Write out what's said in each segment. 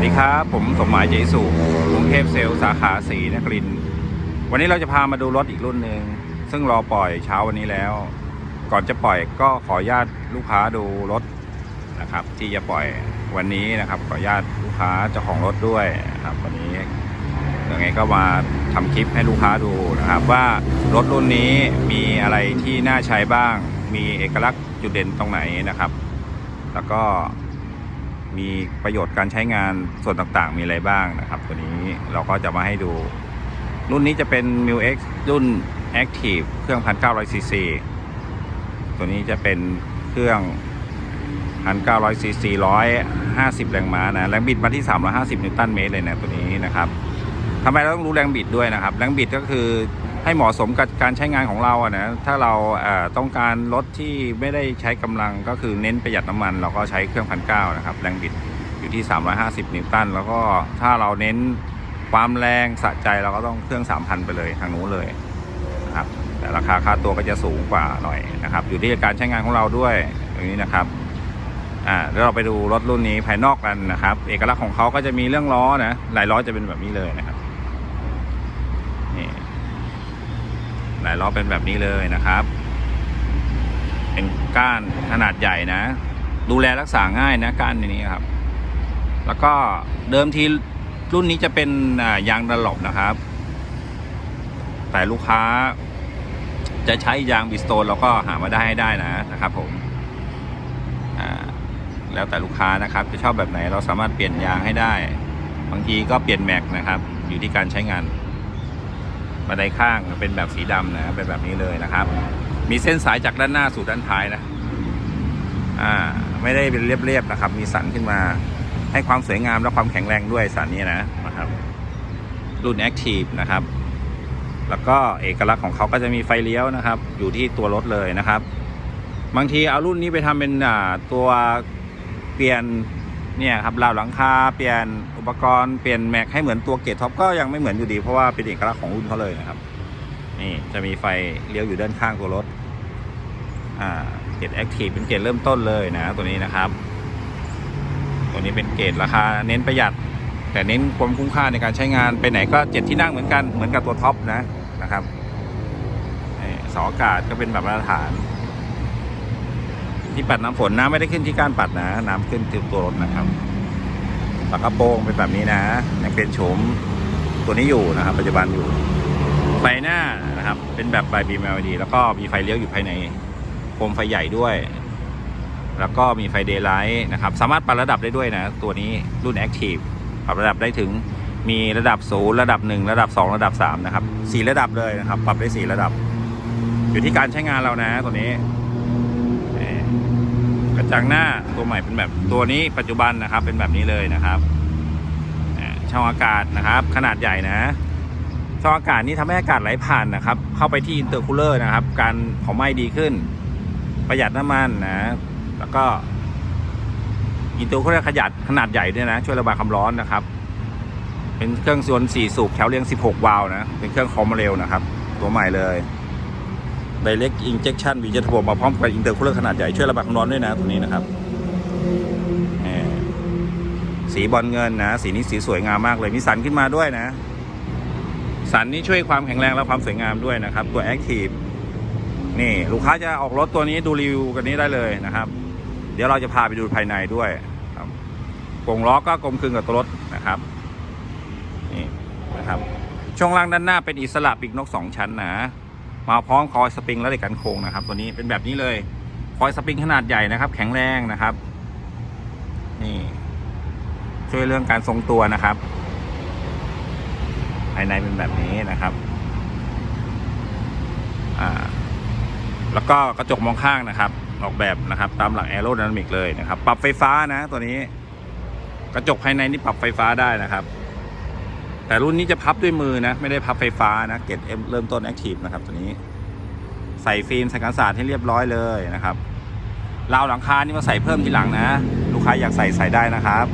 วัสดีครับ ผมสมหมายเจสุกรุงเทพเซลล์สาขาสีนครินวันนี้เราจะพามาดูรถอีกรุ่นหนึ่งซึ่งรอปล่อยเช้าวันนี้แล้ว ก่อนจะปล่อยก็ขออนุญาตลูกค้าดูรถนะครับ ที่จะปล่อยวันนี้นะครับ ขออนุญาตลูกค้าเจ้าของรถด้วยนะครับ วันนี้ยังไงก็มาทำคลิปให้ลูกค้าดูนะครับ ว่ารถรุ่นนี้มีอะไรที่น่าใช้บ้าง มีเอกลักษณ์จุดเด่นตรงไหนนะครับ แล้วก็ มีประโยชน์การใช้งานส่วนต่างๆ มีอะไรบ้างนะครับ ตัวนี้เราก็จะมาให้ดู รุ่นนี้จะเป็น m i l X รุ่น Active เครื่อง 1,900 cc ตัวนี้จะเป็นเครื่อง 1,900 cc 150 แรงม้านะ แรงบิดมาที่ 350 นิวตันเมตรเลยนะตัวนี้นะครับทำไมเราต้องรู้แรงบิดด้วยนะครับ แรงบิดก็คือ ให้เหมาะสมกับการใช้งานของเราอะนะถ้าเราต้องการรถที่ไม่ได้ใช้กำลังก็คือเน้นประหยัดน้ำมัน เราก็ใช้เครื่องพันเก้านะครับแรงบิดอยู่ที่ 350 นิวตันแล้วก็ถ้าเราเน้นความแรงสะใจเราก็ต้องเครื่อง 3,000 ไปเลยทางนู้นเลยนะครับแต่ราคาค่าตัวก็จะสูงกว่าหน่อยนะครับ อยู่ที่การใช้งานของเราด้วยอย่างนี้นะครับอ่าแล้วเราไปดูรถรุ่นนี้ภายนอกกันนะครับ เอกลักษณ์ของเขาก็จะมีเรื่องล้อนะหลายล้อจะเป็นแบบนี้เลยนะครับนี่ หลายล้อเป็นแบบนี้เลยนะครับ เป็นก้านขนาดใหญ่นะ ดูแลรักษาง่ายนะก้านนนี้ครับ แล้วก็เดิมทีรุ่นนี้จะเป็นยางดันหลบนะครับ แต่ลูกค้าจะใช้ยางบิสโตนเราก็หามาได้ให้ได้นะนะครับผมแล้วแต่ลูกค้านะครับ จะชอบแบบไหนเราสามารถเปลี่ยนยางให้ได้ บางทีก็เปลี่ยนแม็กนะครับ อยู่ที่การใช้งาน บันไดข้างเป็นแบบสีดำนะเป็นแบบนี้เลยนะครับ มีเส้นสายจากด้านหน้าสู่ด้านท้ายนะอ่าไม่ได้เป็นเรียบๆนะครับ มีสันขึ้นมาให้ความสวยงามและความแข็งแรงด้วยสันนี้นะนะครับ รุ่น Active นะครับ แล้วก็เอกลักษณ์ของเขาก็จะมีไฟเลี้ยวนะครับ อยู่ที่ตัวรถเลยนะครับ บางทีเอารุ่นนี้ไปทำเป็นอ่าตัวเปลี่ยนเนี่ยครับราวหลังคาเปลี่ยน ปกรณ์เปลี่ยนแม็กให้เหมือนตัวเกตท็อปก็ยังไม่เหมือนอยู่ดี เพราะว่าเป็นเอกลักษณ์ของรุ่นเขาเลยนะครับ นี่จะมีไฟเลี้ยวอยู่ด้านข้างตัวรถอ่าเกตแอคทีฟเป็นเกตเริ่มต้นเลยนะตัวนี้นะครับ ตัวนี้เป็นเกตราคาเน้นประหยัด แต่เน้นความคุ้มค่าในการใช้งานไปไหนก็เจ็ดที่นั่งเหมือนกันเหมือนกับตัวท็อปนะนะครับสาอากาศก็เป็นแบบมาตรฐาน ที่ปัดน้ำฝนน้ำไม่ได้ขึ้นที่ก้านปัดนะ น้ำขึ้นที่ตัวรถนะครับ ปากกระโปรงเป็นแบบนี้นะยังเป็นโฉมตัวนี้อยู่นะครับ ปัจจุบันอยู่ ไฟหน้านะครับ เป็นแบบไฟบีม LED แล้วก็มีไฟเลี้ยวอยู่ภายในโคมไฟใหญ่ด้วย แล้วก็มีไฟเดย์ไลท์นะครับ สามารถปรับระดับได้ด้วยนะ ตัวนี้รุ่น Active ปรับระดับได้ถึงมีระดับศูนย์ระดับหนึ่งระดับสองระดับสามนะครับสี่ระดับเลยนะครับ ปรับได้สี่ระดับ อยู่ที่การใช้งานเรานะตัวนี้ จังหน้าตัวใหม่เป็นแบบตัวนี้ปัจจุบันนะครับ เป็นแบบนี้เลยนะครับช่องอากาศนะครับ ขนาดใหญ่นะช่องอากาศนี้ทำให้อากาศไหลผ่านนะครับ เข้าไปที่อินเตอร์คูลเลอร์นะครับ การเผาไหม้ดีขึ้น ประหยัดน้ำมันนะ แล้วก็อินเตอร์คูลเลอร์ขยัดขนาดใหญ่ด้วยนะ ช่วยระบายความร้อนนะครับ เป็นเครื่องยนต์4สูบแถวเรียง 16 วาล์วนะ เป็นเครื่องคอมเร็วนะครับ ตัวใหม่เลย Direct Injection v จะระบบมาพร้อมกับอินเตอร์คูลเลอร์ขนาดใหญ่ ช่วยระบายความร้อนด้วยนะตัวนี้นะครับสีบอลเงินนะ สีนี้สีสวยงามมากเลยมีสันขึ้นมาด้วยนะ สันนี้ช่วยความแข็งแรงและความสวยงามด้วยนะครับ ตัว Active นี่ลูกค้าจะออกรถตัวนี้ดูรีวิวกันนี้ได้เลยนะครับ เดี๋ยวเราจะพาไปดูภายในด้วยครับกงล้อก็กลมคลึงกับตัวรถนะครับนี่นะครับช่วงล่างด้านหน้าเป็นอิสระปีกนกสองชั้นนะ มาพร้อมคอยสปริงและเหล็กกันโค้งนะครับ ตัวนี้เป็นแบบนี้เลยคอยสปริงขนาดใหญ่นะครับ แข็งแรงนะครับ นี่ ช่วยเรื่องการทรงตัวนะครับ ภายในเป็นแบบนี้นะครับอ่าแล้วก็กระจกมองข้างนะครับ ออกแบบนะครับ ตามหลักแอโร d y นามิกเลยนะครับ ปรับไฟฟ้านะ ตัวนี้ กระจกภายในนี่ปรับไฟฟ้าได้นะครับ แต่รุ่นนี้จะพับด้วยมือนะ ไม่ได้พับไฟฟ้านะ เกตเอ็มเริ่มต้นแอคทีฟนะครับตัวนี้ ใส่ฟิล์มใส่กันศาสตร์ให้เรียบร้อยเลยนะครับราวหลังคานี่มาใส่เพิ่มทีหลังนะ ลูกค้าอยากใส่ใส่ได้นะครับ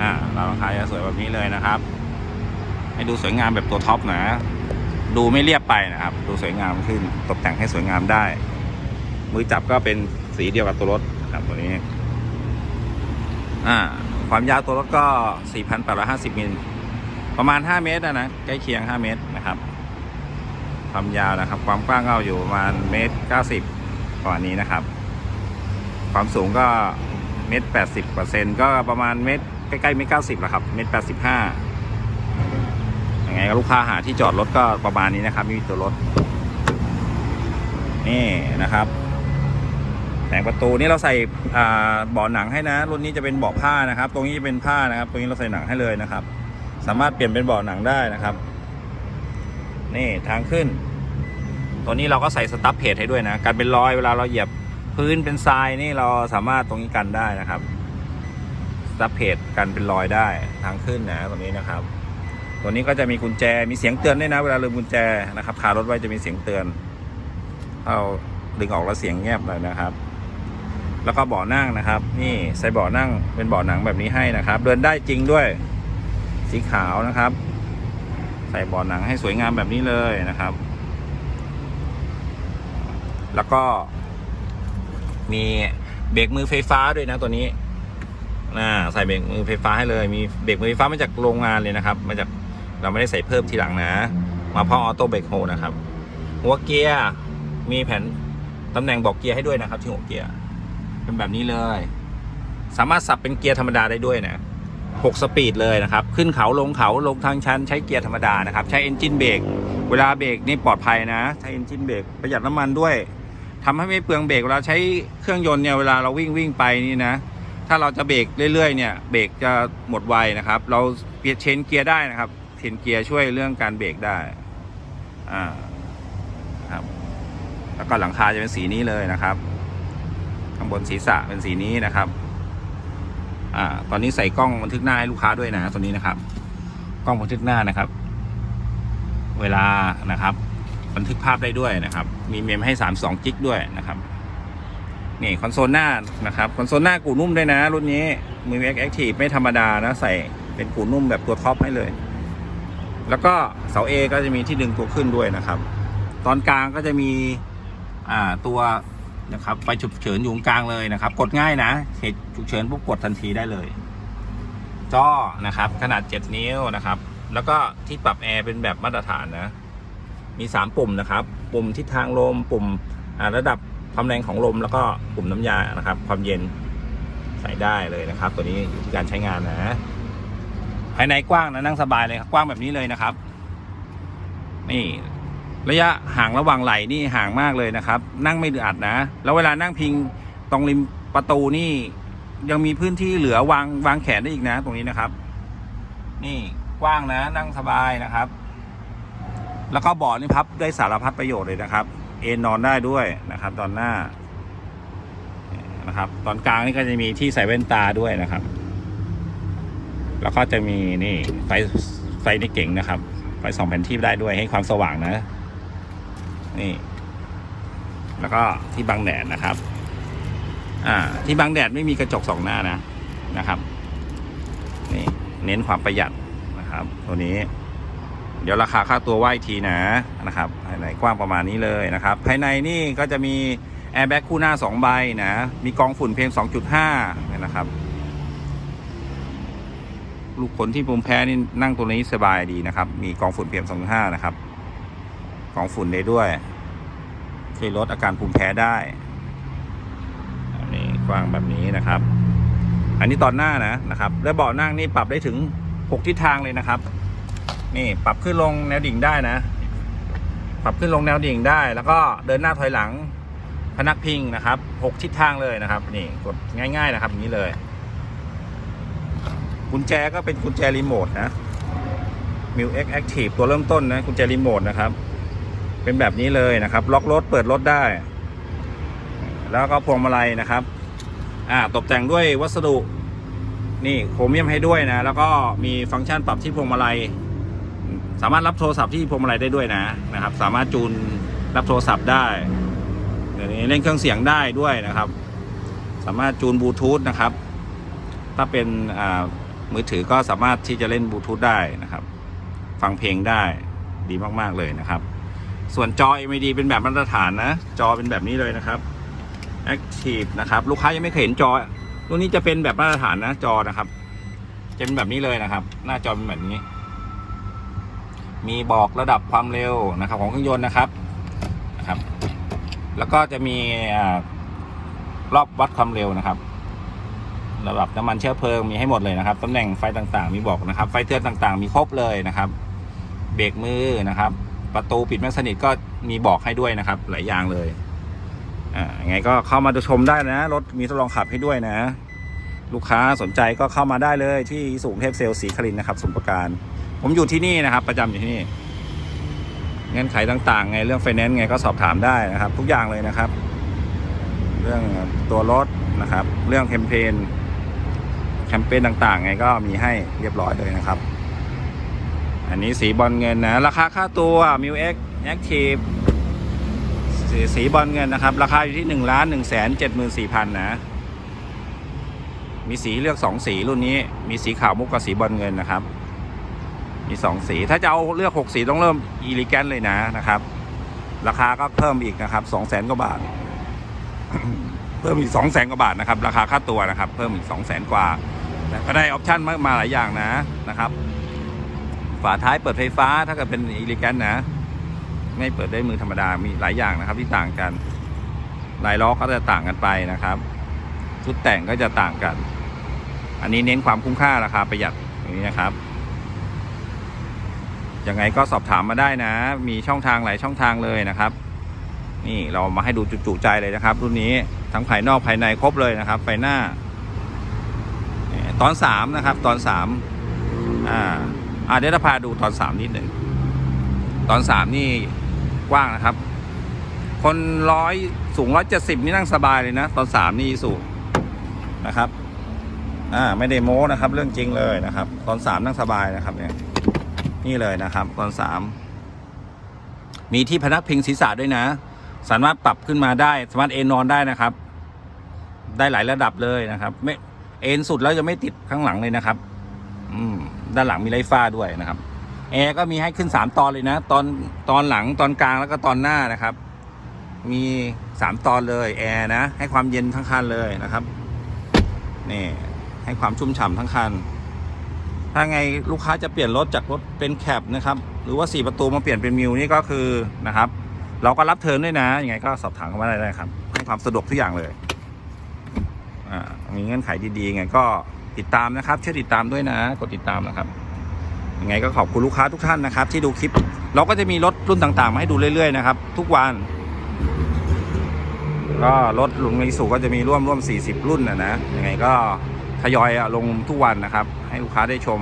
อ่าราวหลังคาจะสวยแบบนี้เลยนะครับ ให้ดูสวยงามแบบตัวท็อปนะ ดูไม่เรียบไปนะครับ ดูสวยงามขึ้น ตกแต่งให้สวยงามได้ มือจับก็เป็นสีเดียวกับตัวรถนะครับตัวนี้ อ่าคความยาวตัวรถก็ 4,850มิล ประมาณ 5 เมตรนะนะใกล้เคียง 5 เมตรนะครับความยาวนะครับ ความกว้างก็อยู่ประมาณเมตร90ประมาณนี้นะครับ ความสูงก็เมตร80เปอร์เซ็นต์ก็ประมาณเมตรใกล้ๆเมตร90แหละครับเมตร85ยังไงก็ลูกค้าหาที่จอดรถก็ประมาณนี้นะครับ มีตัวรถ นี่นะครับแผงประตูนี่เราใส่เบาะหนังให้นะ รุ่นนี้จะเป็นเบาะผ้านะครับ ตรงนี้จะเป็นผ้านะครับ ตรงนี้เราใส่หนังให้เลยนะครับ สามารถเปลี่ยนเป็นเบาะหนังได้นะครับ นี่ทางขึ้น ตัวนี้เราก็ใส่สตั๊บเพจให้ด้วยนะกันเป็นรอยเวลาเราเหยียบพื้นเป็นทรายนี่เราสามารถตรงนี้กันได้นะครับสตั๊บเพจกันเป็นรอยได้ทางขึ้นนะตรงนี้นะครับ ตัวนี้ก็จะมีกุญแจมีเสียงเตือนด้วยนะ เวลาลืมกุญแจนะครับคารถไว้จะมีเสียงเตือนเอาดึงออกแล้วเสียงเงียบเลยนะครับแล้วก็เบาะนั่งนะครับ นี่ใส่เบาะนั่งเป็นเบาะหนังแบบนี้ให้นะครับ เดินได้จริงด้วย สีขาวนะครับ ใส่เบาะหนังให้สวยงามแบบนี้เลยนะครับ แล้วก็ มีเบรกมือไฟฟ้าด้วยนะตัวนี้น่าใส่เบรกมือไฟฟ้าให้เลย มีเบรกมือไฟฟ้ามาจากโรงงานเลยนะครับ มาจากเราไม่ได้ใส่เพิ่มทีหลังนะ มาพร้อออโต้เบรกโฮนะครับ หัวเกียร์มีแผ่นตำแหน่งบอกเกียร์ให้ด้วยนะครับ ที่หัวเกียร์เป็นแบบนี้เลย สามารถสับเป็นเกียร์ธรรมดาได้ด้วยนะ 6 สปีดเลยนะครับ ขึ้นเขาลงเขาลงทางชันใช้เกียร์ธรรมดานะครับ ใช้เอนจินเบรกเวลาเบรกนี่ปลอดภัยนะ ใช้เอนจินเบรกประหยัดน้ำมันด้วยทำให้ไม่เปลืองเบรกเวลาใช้เครื่องยนต์เนี่ยเวลาเราวิ่งวิ่งไปนี่นะ ถ้าเราจะเบรกเรื่อยๆเนี่ยเบรกจะหมดไวนะครับ เราเปลี่ยนเชนเกียร์ได้นะครับเชนเกียร์ช่วยเรื่องการเบรกได้อ่าครับแล้วก็หลังคาจะเป็นสีนี้เลยนะครับ ข้างบนศีรษะเป็นสีนี้นะครับ อ่า ตอนนี้ใส่กล้องบันทึกหน้าให้ลูกค้าด้วยนะตัวนี้นะครับ กล้องบันทึกหน้านะครับ เวลานะครับ บันทึกภาพได้ด้วยนะครับ มีเมมให้32จิกด้วยนะครับนี่คอนโซลหน้านะครับคอนโซลหน้ากูนุ่มด้วยนะ รุ่นนี้มือแอคทีฟไม่ธรรมดานะ ใส่เป็นกูนุ่มแบบตัวท็อปให้เลย แล้วก็เสา A ก็จะมีที่ดึงตัวขึ้นด้วยนะครับ ตอนกลางก็จะมีอ่าตัว นะครับไฟฉุกเฉินอยู่ตรงกลางเลยนะครับ กดง่ายนะเหตุฉุกเฉินปุ๊บกดทันทีได้เลยจอนะครับ ขนาด 7 นิ้วนะครับ แล้วก็ที่ปรับแอร์เป็นแบบมาตรฐานนะ มี 3 ปุ่มนะครับ ปุ่มทิศทางลม ปุ่มระดับความแรงของลม แล้วก็ปุ่มน้ำยานะครับ ความเย็นใส่ได้เลยนะครับ ตัวนี้อยู่ที่การใช้งานนะ ภายในกว้างนะนั่งสบายเลยครับกว้างแบบนี้เลยนะครับ นี่ ระยะห่างระหว่างไหล่นี่ห่างมากเลยนะครับ นั่งไม่อึดอัดนะ แล้วเวลานั่งพิงตรงริมประตูนี่ ยังมีพื้นที่เหลือวางวางแขนได้อีกนะ ตรงนี้นะครับ นี่กว้างนะ นั่งสบายนะครับ แล้วก็เบาะนี่พับได้สารพัดประโยชน์เลยนะครับ เอนนอนได้ด้วยนะครับ ตอนหน้านะครับ ตอนกลางนี่ก็จะมีที่ใส่แว่นตาด้วยนะครับ แล้วก็จะมีนี่ไฟไฟในเก่งนะครับไฟสองแผ่นที่ได้ด้วยให้ความสว่างนะ นี่ แล้วก็ที่บังแดดนะครับ อ่า ที่บังแดดไม่มีกระจกสองหน้านะนะครับ นี่เน้นความประหยัดนะครับ ตัวนี้ เดี๋ยวราคาค่าตัวว่าอีกทีนะนะครับภายในกว้างประมาณนี้เลยนะครับ ภายในนี่ก็จะมีแอร์แบ็กคู่หน้า2ใบนะ มีกองฝุ่นเพียง 2.5นี่นะครับ ลูกคนที่ภูมิแพ้นี่นั่งตัวนี้สบายดีนะครับ มีกองฝุ่นเพียง 2.5 นะครับ กรองฝุ่นได้ด้วย ช่วยลดอาการภูมิแพ้ได้อันนี้กว้างแบบนี้นะครับ อันนี้ตอนหน้านะนะครับ และเบาะนั่งนี่ปรับได้ถึง 6 ทิศทางเลยนะครับ นี่ปรับขึ้นลงแนวดิ่งได้นะ ปรับขึ้นลงแนวดิ่งได้ แล้วก็เดินหน้าถอยหลังพนักพิงนะครับหกทิศทางเลยนะครับ นี่กดง่าย ๆนะครับอย่างนี้เลย กุญแจก็เป็นกุญแจรีโมทนะ m i l X Active ตัวเริ่มต้นนะกุญแจรีโมทนะครับ เป็นแบบนี้เลยนะครับ ล็อกรถเปิดรถได้ แล้วก็พวงมาลัยนะครับอ่าตกแต่งด้วยวัสดุ นี่โครเมียมให้ด้วยนะ แล้วก็มีฟังก์ชันปรับที่พวงมาลัย สามารถรับโทรศัพท์ที่พวงมาลัยได้ด้วยนะนะครับ สามารถจูนรับโทรศัพท์ได้เดี๋ยวนี้เล่นเครื่องเสียงได้ด้วยนะครับ สามารถจูนบลูทูธนะครับ ถ้าเป็นอ่ามือถือก็สามารถที่จะเล่นบลูทูธได้นะครับ ฟังเพลงได้ดีมาก ๆ เลยนะครับ ส่วนจอ LED เป็นแบบมาตรฐานนะ จอเป็นแบบนี้เลยนะครับ Active นะครับ ลูกค้ายังไม่เคยเห็นจอรุ่นนี้จะเป็นแบบมาตรฐานนะจอนะครับ จะเป็นแบบนี้เลยนะครับ หน้าจอเป็นแบบนี้ มีบอกระดับความเร็วนะครับ ของเครื่องยนต์นะครับนะครับ แล้วก็จะมีรอบวัดความเร็วนะครับระดับน้ำมันเชื้อเพลิงมีให้หมดเลยนะครับตำแหน่งไฟต่างๆ มีบอกนะครับ ไฟเตือนต่างๆ มีครบเลยนะครับ เบรกมือนะครับ ประตูปิดไม่สนิทก็มีบอกให้ด้วยนะครับ หลายอย่างเลยอ่าไงก็เข้ามาดูชมได้นะ รถมีทดลองขับให้ด้วยนะ ลูกค้าสนใจก็เข้ามาได้เลยที่สูงเทพเซลล์สีครินนะครับสมุทรปราการ ผมอยู่ที่นี่นะครับ ประจำอยู่ที่นี่เงื่อนไขต่างๆ ไงเรื่องไฟแนนซ์ไงก็สอบถามได้นะครับ ทุกอย่างเลยนะครับ เรื่องตัวรถนะครับ เรื่องแคมเปญแคมเปญต่างๆ ไงก็มีให้เรียบร้อยเลยนะครับ อันนี้สีบอลเงินนะ ราคาค่าตัวมิวเอ็กแอคทีฟสีบอลเงินนะครับ ราคาอยู่ที่หนึ่งล้านหนึ่งแสนเจ็ดหมื่นสี่พันนะ มีสีเลือกสองสีรุ่นนี้ มีสีขาวมุกกับสีบอลเงินนะครับ มีสองสี ถ้าจะเอาเลือกหกสีต้องเริ่มอีลิแกนเลยนะนะครับ ราคาก็เพิ่มอีกนะครับสองแสนกว่าบาท เพิ่มอีกสองแสนกว่าบาทนะครับ ราคาค่าตัวนะครับ เพิ่มอีกสองแสนกว่าแต่ก็ได้ออปชั่นมามาหลายอย่างนะนะครับ ฝาท้ายเปิดไฟฟ้าถ้าเกิดเป็นอีลิแกนนะ ไม่เปิดได้มือธรรมดามีหลายอย่างนะครับที่ต่างกันลายล้อก็จะต่างกันไปนะครับ ชุดแต่งก็จะต่างกัน อันนี้เน้นความคุ้มค่าราคาประหยัดอย่างนี้นะครับยังไงก็สอบถามมาได้นะ มีช่องทางหลายช่องทางเลยนะครับ นี่เรามาให้ดูจุใจเลยนะครับ รุ่นนี้ทั้งภายนอกภายในครบเลยนะครับไฟหน้า ตอนสามนะครับ ตอนสามอ่า อ่าเดี๋ยวจะพาดูตอนสามนิดหนึ่ง ตอนสามนี่กว้างนะครับ คนร้อยสูงร้อยเจ็ดสิบนี่นั่งสบายเลยนะ ตอนสามนี่สูงนะครับ อ่าไม่ได้โม้นะครับ เรื่องจริงเลยนะครับ ตอนสามนั่งสบายนะครับเนี่ยนี่เลยนะครับ ตอนสามมีที่พนักพิงศีรษะด้วยนะ สามารถปรับขึ้นมาได้ สามารถเอนนอนได้นะครับ ได้หลายระดับเลยนะครับ ไม่เอนสุดแล้วจะไม่ติดข้างหลังเลยนะครับ อืม ด้านหลังมีไลฟ้าด้วยนะครับแอร์ก็มีให้ขึ้นสามตอนเลยนะ ตอนตอนหลังตอนกลางแล้วก็ตอนหน้านะครับ มีสามตอนเลยแอร์นะ ให้ความเย็นทั้งคันเลยนะครับนี่ให้ความชุ่มฉ่ำทั้งคัน ถ้าไงลูกค้าจะเปลี่ยนรถจากรถเป็นแคปนะครับ หรือว่าสี่ประตูมาเปลี่ยนเป็นมิวนี่ก็คือนะครับ เราก็รับเทิร์นด้วยนะ ยังไงก็สอบถามเข้ามาได้เลยครับ ให้ความสะดวกทุกอย่างเลย อ่า มีเงื่อนไขดีๆไงก็ ติดตามนะครับช่วยติดตามด้วยนะ กดติดตามนะครับยังไงก็ขอบคุณลูกค้าทุกท่านนะครับ ที่ดูคลิป เราก็จะมีรถรุ่นต่างๆมาให้ดูเรื่อยๆนะครับ ทุกวันก็รถลุงในสุก็จะมีร่วมร่วม 40 รุ่นนะนะยังไงก็ทยอยลงทุกวันนะครับ ให้ลูกค้าได้ชม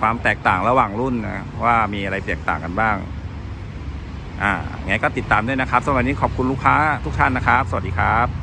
ความแตกต่างระหว่างรุ่นนะว่ามีอะไรแตกต่างกันบ้าง อ่ายังไงก็ติดตามด้วยนะครับสำหรับวันนี้ขอบคุณลูกค้าทุกท่านนะครับ สวัสดีครับ